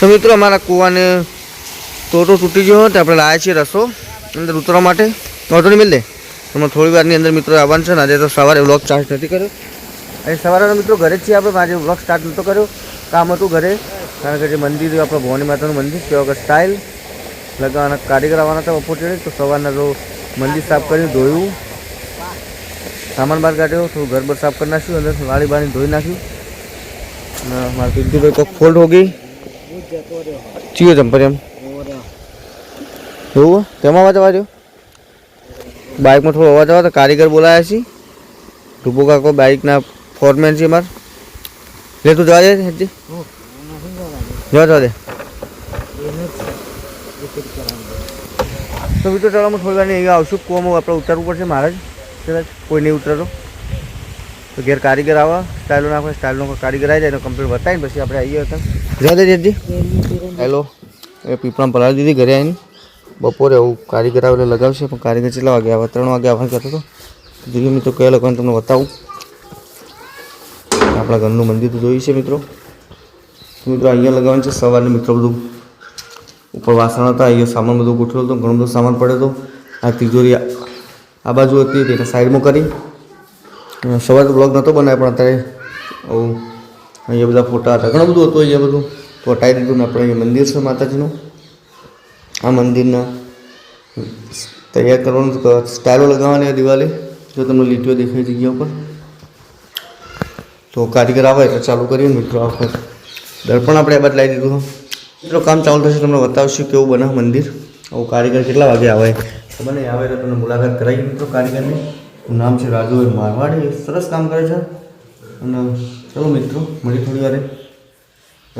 તો મિત્રો, અમારા કૂવાને તોતો તૂટી ગયો હતો આપણે લાવ્યા છીએ રસો અંદર ઉતરવા માટે. વાંધો નહીં મિલે એમાં થોડી વારની અંદર મિત્રો આવવાનું છે ને, આજે તો સવારે વ્લોગ સ્ટાર્ટ નથી કર્યો. આજે સવારે મિત્રો ઘરે જ છીએ આપણે આજે વ્લોગ સ્ટાર્ટ નહોતો કર્યો. કામ હતું ઘરે, કારણ કે જે મંદિર, આપણે ભવાની માતાનું મંદિર છે, વગર સ્ટાઇલ લગાવવાના કારીગર આવવાના હતા બપોર તો સવારના તો મંદિર સાફ કરીને ધોયું. સામાન બહાર કાઢ્યો, થોડું ઘર બર સાફ કરી નાખ્યું, અંદર વાળી બાળી ધોઈ નાખ્યું. મારા પિન્ટુભાઈ કોઈક ફોલ્ટ હો ગઈ. ચિયો જમ્પર એમ? એવું? તેમાં અવાજ અવાજો બાઇકમાં થોડો અવાજ આવે તો કારીગર બોલાયા છે. ડુબો કાકો બાઇકના ફોરમેન છે માર. લે, તું જવા દે હેજી જવા જવા દે. તો બીજો ચાલો હું થોડી વાર અહીંયા આવશું. કુવામાં આપણે ઉતરવું પડશે મારે જ કદાચ કોઈ નહીં ઉતરતો તો. ઘેર કારીગર આવે. સ્ટાઇલો નાખે સ્ટાઇલનો કારીગર આવી જાય તો કમ્પ્લીટ બતાવીને પછી આપણે આવીએ હતા જવા દે હેલો એ પીપળા પલાળી દીધી ઘરે આવીને. બપોરે એવું કારીગર આવેલો લગાવશે, પણ કારીગર કેટલા વાગે આવે? ત્રણ વાગે આવવાનું કહેતો હતો. જોઈએ મિત્રો કયા લોકોને તમને બતાવું. આપણા ઘરનું મંદિર તો જોયું છે મિત્રો. મિત્રો, અહીંયા લગાવવાનું છે. સવારે મિત્રો બધું ઉપર વાસણ હતા, અહીંયા સામાન બધું ગોઠવેલો હતો, ઘણો બધો સામાન પડ્યો હતો. આ તિજોરી આ- બાજુ હતી તેને સાઈડમાં કરી. સવારે બ્લોગ નહોતો બનાવ્યો, પણ અત્યારે આવું અહીંયા બધા ફોટા હતા. ઘણું બધું હતું અહીંયા બધું. તો હટાવી દીધું ને આપણે અહીંયા મંદિર છે માતાજીનું? આ મંદિરના તૈયાર કરવાનું સ્ટાઇલો લગાવવાની આ દિવાલે, જો તમને લીટીઓ દેખાય જગ્યા ઉપર. તો કારીગર આવે, એટલે ચાલુ કરીએ મિત્રો આખો દર્પણ આપણે આ બાદ દીધું મિત્રો, કામ ચાલુ થશે, તમને બતાવશું કેવું બને મંદિર. આવું કારીગર કેટલા વાગે આવે? ખબર નહીં, આવે તો તમને મુલાકાત કરાવી મિત્રો કારીગરની. નામ છે રાજુભાઈ મારવાડી, સરસ કામ કરે છે. અને ચલો મિત્રો મળી થોડી વારે.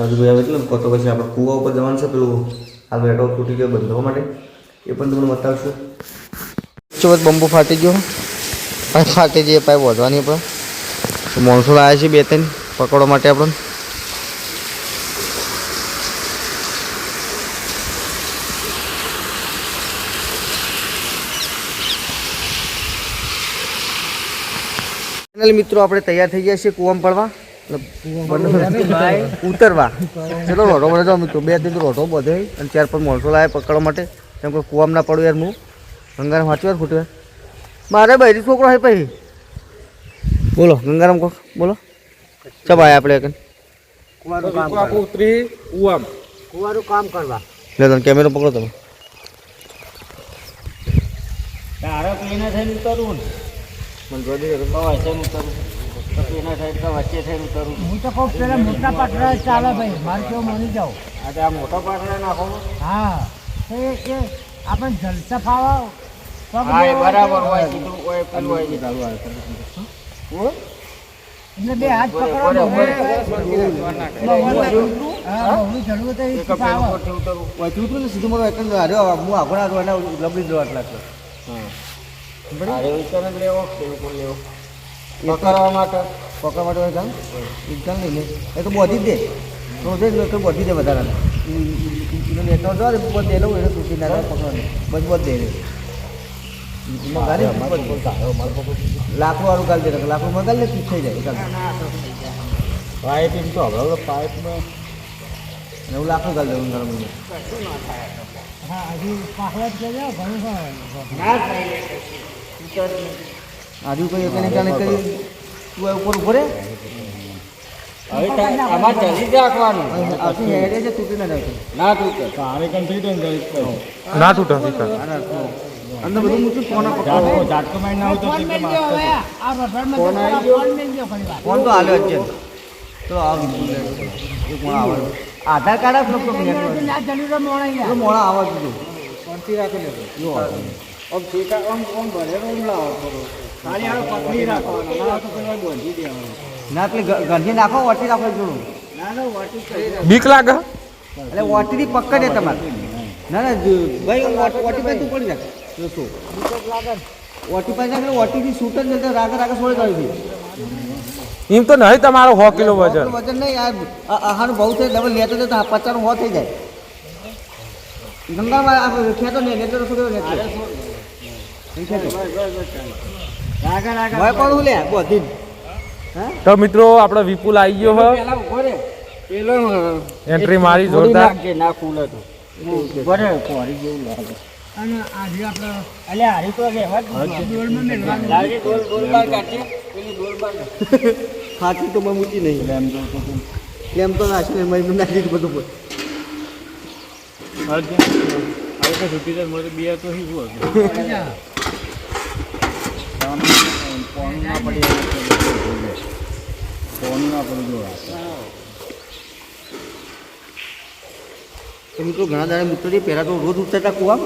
રાજુભાઈ આવે એટલે કહો તો પછી આપણે કૂવા ઉપર જવાનું છે, પેલું હાલ બેટો તૂટી ગયો બંધવા માટે. એ પણ તમને બતાવશું. ચોથ બંબુ ફાટી ગયો. પાઇપ ફાટી જઈએ પાઇપ વધવાની પણ. માણસો લાવ્યા છે બે ત્રણ, પકડવા માટે આપણને. મિત્રો, આપણે તૈયાર થઈ ગયા છીએ કૂવામાં પડવા. ઉતરવા. ચલો રોટો પડે તો મિત્રો બે દિન રોટો બધે અને ચાર પાંચ માણસો લાવે પકડવા માટે. કેમ કે કૂવામાં ના પડું યાર હું ગંગારામ વાંચી વાર મારે બૈરી છોકરો હોય પછી બોલો ગંગારામ કોક? બોલો. ચબ આયા આપણે ઉતરી ઉઆમ કુવાનું કામ કરવા. લે તમે કેમેરો પકડો તમે. તારે એને થઈને ઉતરવું ને. મને જોઈ કવાય છે ઉતરવું પછી એના સાઈડ તો વચ્ચે થઈને ઉતરવું હું તો કહું પેલા મોટા પાટરા ચાલે ભાઈ મારે કેવું માની જાઓ આ આ મોટા પાટરા નાખો હા તો એ એ આપણે જલસા ફાવા હા એ બરાબર હોય. કીધું હોય પેલું હોય એટલે બે હાથ પકડો વાંચું ને સીધું મારો એકન અરે હું? આગળ આગળ એને લબડી દો આટલા એટલે પકડવા માટે પકડવા માટે હોય કામ ઇન્કમ નહીં લે. એ તો બોધી જ દે. તો દે તો બોધી દે વધારાને નેટવર્ક નેટો જો બોધ દે લઉં એને તૂટી ના જાય પકડવાનું. બધ બધ દે લાકડું વાળું ગાલ દે લાકડું માં ગાલ ને થઈ જાય પાઇપ એમ તો હવે પાઇપમાં. એવું લાકડું ગાલ દેવું ગરમ આજુ કઈ એકને કાને કરી તું આ ઉપર ઊભો રે. હવે આમાં જલ્દી રાખવાનું. આથી હેડે છે તૂટી ના જાય ના તું તારે કંઈ ના તૂટા અંદર બધું મૂકું કોના પકડો જાટકો મારી ના આવતો ફોન તો હાલ્યો જ છે. તો આવ. એક મોણા આવે. આધાર કાર્ડ આપ લોકો મોણા આવે કીધું શાંતિ રાખી લેજો. જો. આમ ઠીક આમ આમ ભરેલો જ લાવો થોડો. ના પેલા ગંધી નાખો વટી નાખો જોડું. બીક લાગે? એટલે વટીથી પકડે તમારે. ના ના ભાઈ વટી પાસે તું પડી જાય જોશો વટી પાસે વટીથી જ નહીં રાગે રાગે છોડી કાઢી એમ તો નહીં તમારો સો કિલો વજન. વજન નહીં આહાનું બહુ થઈ ડબલ લેતો તો પચાસનું હો થઈ જાય. ગંગામાં ખેતો નહીં લેતો તો શું ખેતો રાગા રાગા પણ હું લે બધી તો મિત્રો આપણો વિપુલ આવી ગયો હોય પેલા ઊભો રે. પેલો એન્ટ્રી મારી જોરદાર. કે ના ખુલે તો બરે કોરી જેવું લાગે. અને આજે આપણે અલે હારી તો રહેવા જ ડોલમાં મેળવાનું લાગે બાર પેલી બાર ખાતી તો નહીં. એમ જો તો તું તો નાખી બધું હવે તો છૂટી જાય પોણી ના પડી પોણી પડી જો તો મિત્રો ઘણા દાડા મિત્રો છે પહેલાં તો રોજ ઉતરતા કુવા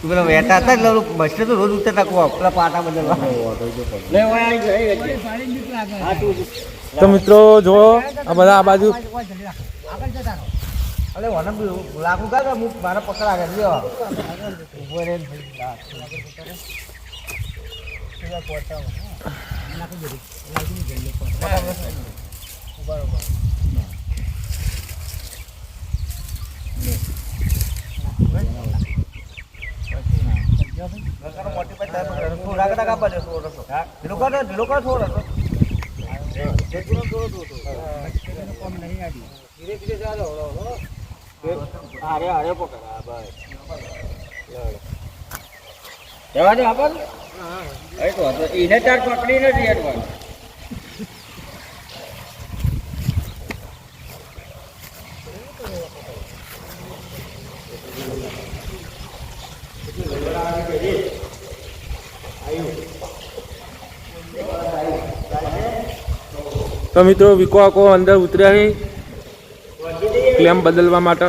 પેલા વહેતા હતા એટલે બસને તો રોજ ઉતરતા કુવા પેલા પાટા બદલવા. લે ઓય આવી ગઈ હા તું મિત્રો જો આ બધા આ બાજુ. અરે લાગુ કાઢ હું મારા પકડ આગળ પાસે થોડા ધીરે ધીરે ચાલો અરે અરે પકડ બસ. જવા દે આપણ અરે તો હતો. એને તાર પકડી નથી તો મિત્રો વિકો આકો અંદર ઉતર્યા ક્લેમ બદલવા માટે.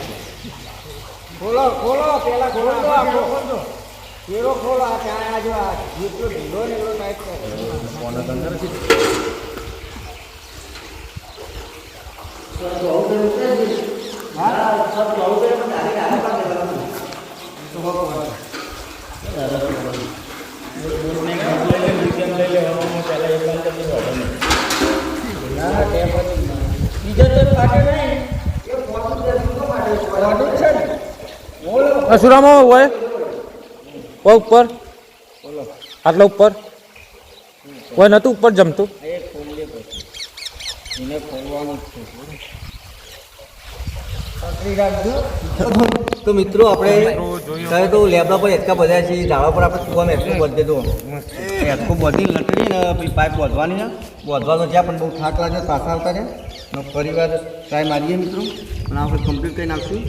ખોલો ખોલો પેલા ખોલો તો આખો ખોલો. કેરો ખોલો આ ત્યાં આ જો આ જેટલો ઢીલો ને એટલો ટાઈટ કરો બીજા તો ફાટે નહીં એ ફોટો છે ને અસુરામાં હોય? કોઈ ઉપર? આટલા ઉપર? કોઈ નતું ઉપર જમતું? છે તો મિત્રો, આપણે કહે તો લેબડા પર એટકા બધા છે ધાબા પર આપણે કુવામાં એટકું બધે તો. એટકું બધી લટડી ને પછી પાઇપ બોધવાની ને. બોધવાનો જ્યાં પણ બહુ થાક લાગે પાછા આવતા છે ફરી વાર ટ્રાય મારીએ મિત્રો. અને આપણે કમ્પ્લીટ કરી નાખશું.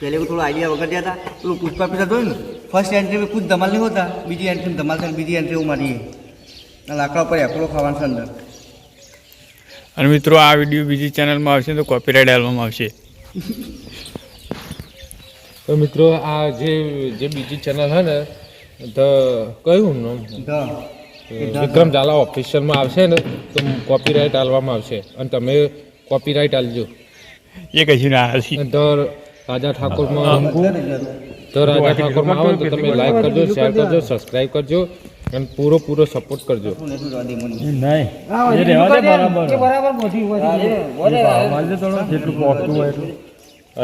પહેલે થોડો આઈડિયા વગર ગયા હતા. પેલું પુષ્પા પીતા જોયું ને? ફર્સ્ટ એન્ટ્રી કુछ ધમાલ નહીં હોતા. બીજી એન્ટ્રી ધમાલ થાય બીજી એન્ટ્રી એવું મારીએ. અને લાકડા પર એપલો ખાવાનું છે અંદર. અને મિત્રો આ વીડિયો બીજી ચેનલમાં આવશે તો કોપીરાઇટ આલવામાં આવશે. તો મિત્રો આ જે જે બીજી ચેનલ હે ને ધ કયું નામ? ધ. વિક્રમ ઝાલા ઓફિશિયલમાં આવશે ને તો કોપીરાઇટ આલવામાં આવશે. અને તમે કોપીરાઇટ આલજો. એ કશું ના હશે ધ રાજા ઠાકોરમાં તો રાજા ઠાકોરમાં આવો તો તમે લાઈક કરજો શેર કરજો સબસ્ક્રાઈબ કરજો અને પૂરો પૂરો સપોર્ટ કરજો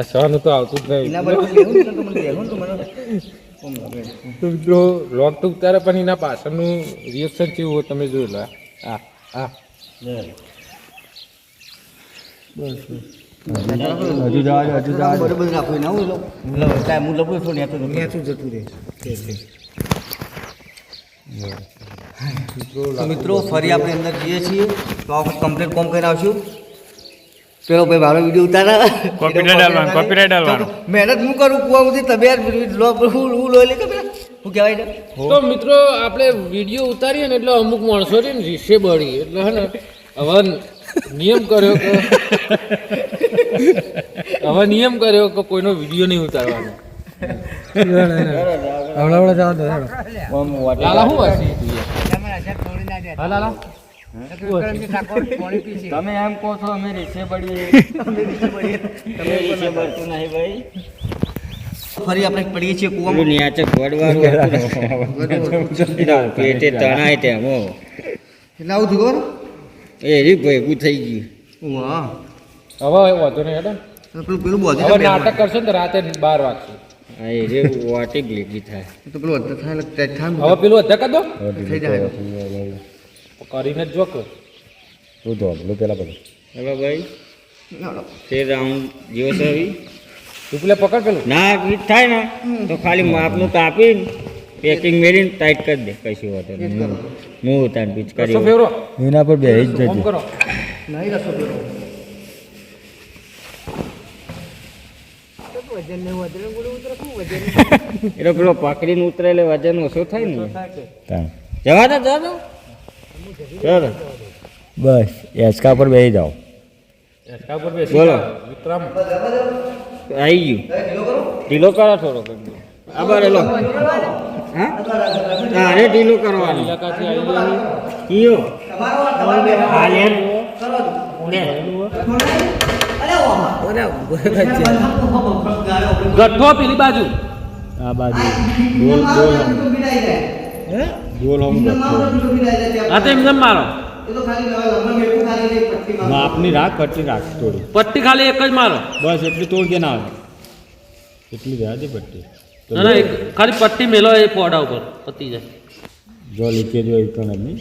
સહન તો આવતું જ નહીં. તો મિત્રો લોક તો ઉતારે પણ એના પાછળનું રિએક્શન કેવું હોય તમે જોઈ લો. આ આ હજુ જવા હજુ જવા બરોબર રાખવું ના હું લઉં હું લઉં છું ને તો નેચું જતું રહે. મિત્રો ફરી આપણે અંદર જઈએ છીએ. તો આ વખત કમ્પ્લીટ કોમ કરીને આવશું. પેલો ભાઈ મારો વીડિયો ઉતારા. કોમ્પ્યુટર આલવાનો, copyright આલવાનો. મહેનત હું કરું કુવા સુધી તમે યાર લો હું હું લોહી લે કે હું કહેવાય ને તો મિત્રો આપણે વીડિયો ઉતારીએ ને એટલે અમુક માણસો છે ને રીસે બળી એટલે હે ને હવે નિયમ કર્યો કે હવે નિયમ કર્યો કે કોઈનો વીડિયો નહીં ઉતારવાનો. હા લાલા. તમે એમ કહો છો અમે રીસે બળીએ તમે રીસે બળતું નહીં ભાઈ. ફરી આપણે પડીએ છીએ કૂવામાં. ન્યાચે ગોળવાળું પેટે તણાય તેમ એટલે આવું થયું એ રી ભેગું થઈ ગયું. વાહ હવે વાંધો નહીં હેડો. પેલું પેલું બોધી હવે નાટક કરશો ને તો રાતે બાર વાગશે. આ એ જે વાટી ભેગી થાય. તો પેલું અડધા થાય એટલે થાય હવે પેલું અધ્યા કર દો. થઈ જાય કરીને જ જો કે હેલો ભાઈ. તે રાઉન્ડ જેવો છે તું પેલા પકડ પેલું. ના ફીટ થાય ને. તો ખાલી માપનું કાપીને પેકિંગ મેળીને ટાઈટ કરી દે કશું વાત નહીં. હું ઉતાર પીચ કરી એના પર બે જ કરો. નહીં રસો પેલો વજન ને વજન ગુડું ઉતરે શું વજન? એટલે પેલો પકડીને ઉતરે એટલે વજન ઓછું થાય ને. જવા દો જવા દો. ચાલો. બસ એચકા પર બેસી જાઓ. એસકા ઉપર બેસી બોલો. વિક્રમ. આવી ગયું. ઢીલો કરો થોડો આભાર એલો હા? અરે ઢીલો કરવાનો. કયો હા લે. લે. ગઠ્ઠો પેલી બાજુ. આ બાજુ. ગોલ ગોલ ગોલ હોમ હા તો એમને મારો. માપની રાખ પટ્ટી રાખ થોડી. પટ્ટી ખાલી એક જ મારો. બસ એટલી તોડ કે ના આવે. એટલી રહ્યા પટ્ટી. ના ના એક ખાલી પટ્ટી મેલો એ પોડા ઉપર પતી જાય. જો લીકેજ હોય તો નહીં.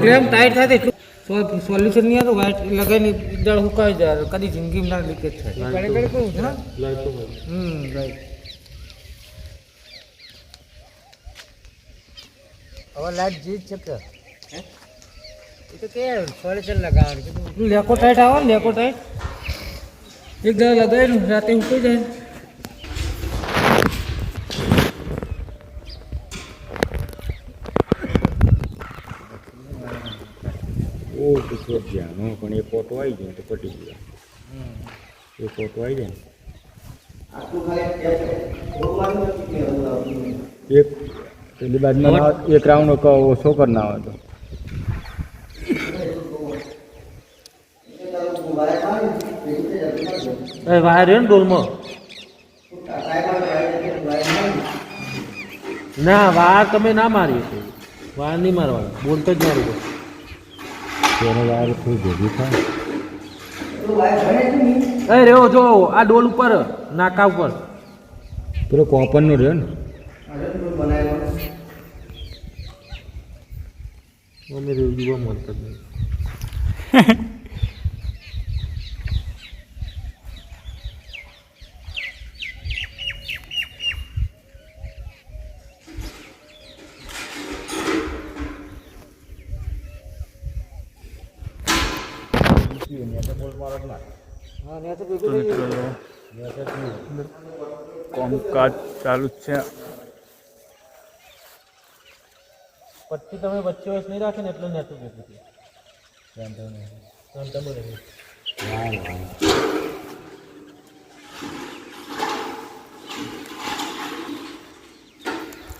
ક્રેમ ટાઈટ થાય એટલું સોલ્યુશન નહીં હતું વાઇટ લગાવીને દળ હુકાઈ જાય. કદી જિંદગીમાં ના લીકેજ થાય. ઘડી ઘડી કહું છું હમ રાઈટ હવે લાઈટ જીત છે કે? એ તો કે સોલ્યુશન લગાવવાનું લેકો ટાઈટ આવે ને લેકો ટાઈટ એક દાડા લગાવીને રાતે ઉકળી જાય. ઓ પૂછો ધ્યાન હું પણ એ ફોટો આવી જાય તો પટી ગયો. એ ફોટો આવી જાય ને. એક, પેલી બાજુમાં એક રાઉન્ડ ઓછો કરી ના આવે તો. એ, વાયર રહ્યો ને ડોલમાં? ના વાર તમે ના મારી વાર નહીં મારવાનો. બોલતો જ મારું. તેનો વાયર થોડી ભેગી થાય એ રહ્યો જો આ ડોલ ઉપર નાકા ઉપર. પેલો કોપરનો રહ્યો ને. અમે રેવડીમાં મળતા જ નહીં કામકાજ ચાલુ જ છે. પછી તમે વચ્ચે વચ્ચે નહીં રાખે ને એટલે નેટવર્ક એટલું તમે રહે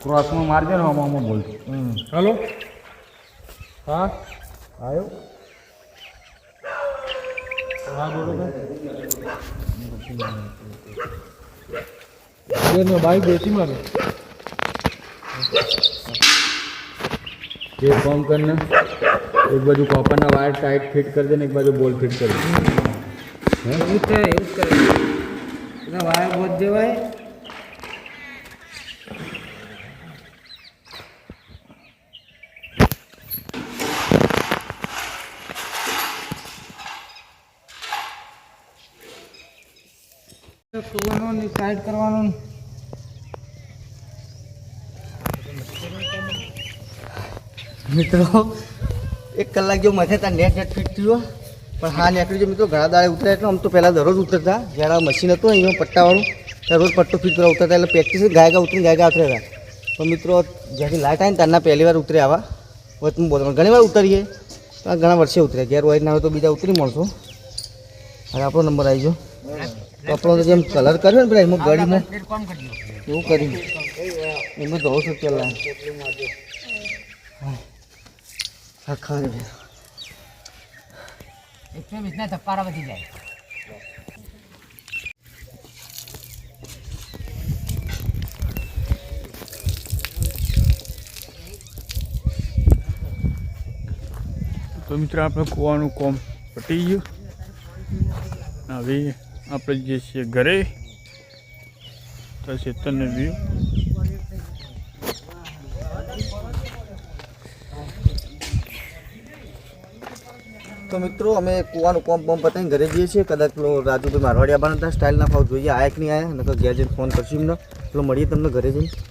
ક્રોસમાં મારજે ને આમાં બોલ હેલો હા? આવ્યો હા બોલો ભાઈ. બાઈક બેસી મારે. એક ફોર્મ કરીને એક બાજુ કોપરના વાયર ટાઈટ ફિટ કરી દે ને એક બાજુ બોલ ફિટ કરી દે. એવું જ કરે. એવું જ કરે વાયર બોધ દેવાય. કરવાનો ટાઈટ કરવાનો મિત્રો, એક કલાક જેવું માથે ત્યાં નેટ નેટ ફિટ થયું પણ હા નીકળી જો મિત્રો, ઘણા દાડે ઉતરે એટલે આમ તો પહેલાં દરરોજ ઉતરતા. જ્યારે મશીન હતું, અહીંયા પટ્ટાવાળું ત્યારે રોજ પટ્ટો ફિટ કરવા ઉતરતા એટલે પ્રેક્ટિસ ગાય ગા ઉતરીને ગાય ગા ઉતરે પણ મિત્રો, જ્યાંથી લાઇટ આવી ને ત્યારના પહેલી વાર ઉતરે આવા. વચમાં બોલવાનું ઘણી વાર ઉતરીએ. ઘણા વર્ષે ઉતરે ઘેર હોય ના હોય તો બીજા ઉતરી મળશો. હવે આપણો નંબર આવી ગયો. કપડો તો જેમ કલર કર્યો ને પેલા એમાં ગળીને એવું કર્યું. એમાં દોઢ છું પેલા આખા એકસો વીસના ધક્કારા વધી જાય. તો મિત્રો આપણે કૂવાનું કોમ પટી ગયું. હવે આપણે જે છીએ ઘરે તો ચેતનને તો મિત્રો, અમે કૂવાનું પંપ પંપ પતાવીને ઘરે જઈએ છીએ. કદાચ પેલો રાજુભાઈ મારવાડી આવવાના હતા સ્ટાઇલ ના ભાવ જોઈએ, આયા કે નહીં આયા? નકર ઘેર જઈને ફોન કરશું એમને. પેલો મળીએ તમને ઘરે જઈને.